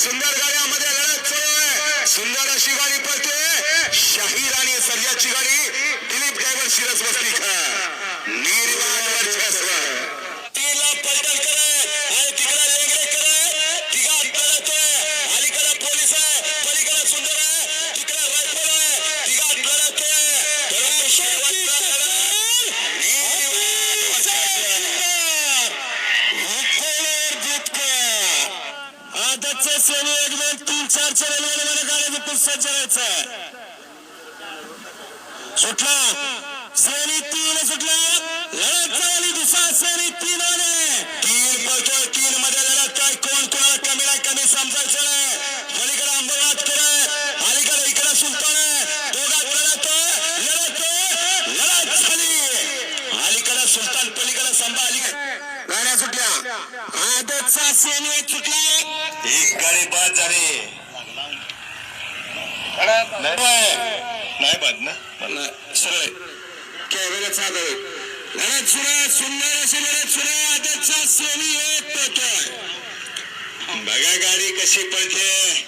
सुंदरगड आदतचे एक दोन तीन चार च्या रेल्वेमध्ये गाड्याचा पुरस्कार करायचं सुटला श्रेणी तीन सुटला. लढत चालली दुसरा श्रेणी तीन आले तीन पळतोय तीन मध्ये लढत काय? कोण कोणाला कमी नाही कमी समजायचं नाही. पलीकडे अंबरनाथ केलं अलीकडे इकडे सुलतान आहे. दोघात लढतोय लढतोय लढत झाली. अलीकडे सुलतान पलीकडे संभा अलीकडे गाड्या सुटल्या. आदतचा श्रेणी एक सुटला. एक गाडी बाद झाली. नाही बाद ना? सरळ कॅमेरा चालू लढत सुरू सुंदर अशी लढत सुरू त्याचा सोनी एक पळतोय बघा गाडी कशी पळते.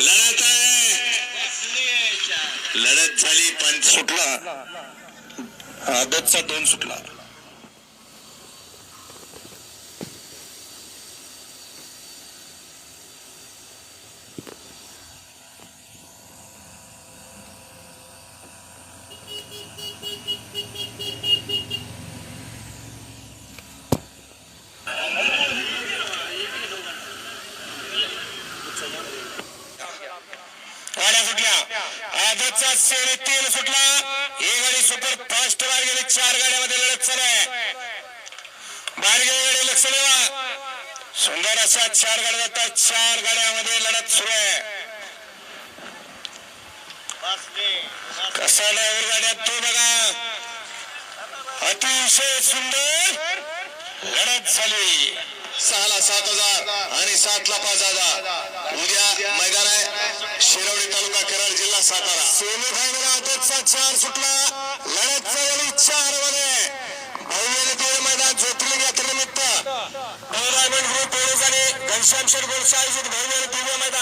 लढत आहे. लढत झाली पण सुटला. आदतचा दोन सुटला. आजचा सेमी तीन सुटला ही गाडी सुपर फास्ट बाहेर गेली. चार गाड्यामध्ये लढत चालू आहे. बाहेर गेली गाडी लक्ष देवा. सुंदर अशा चार गाड्या जातात. चार गाड्यामध्ये लढत सुरू आहे. कसा ड्रायव्हर गाड्यात तो बघा. अतिशय सुंदर लढत झाली. सहाला सात हजार आणि सातला पाच हजार. उद्या मैदान आहे शिरवडी तालुका कराड जिल्हा सातारा. सेमी फायनल आदतचा चार सुटला. लढत झालेली चारमध्ये भव्य दिव्य मैदान ज्योतिर्लिंग यात्रेनिमित्त. डायमंड ग्रुप पोलीस आणि घनश्याम शेठ गोडसे आयोजित भव्य दिव्य मैदान.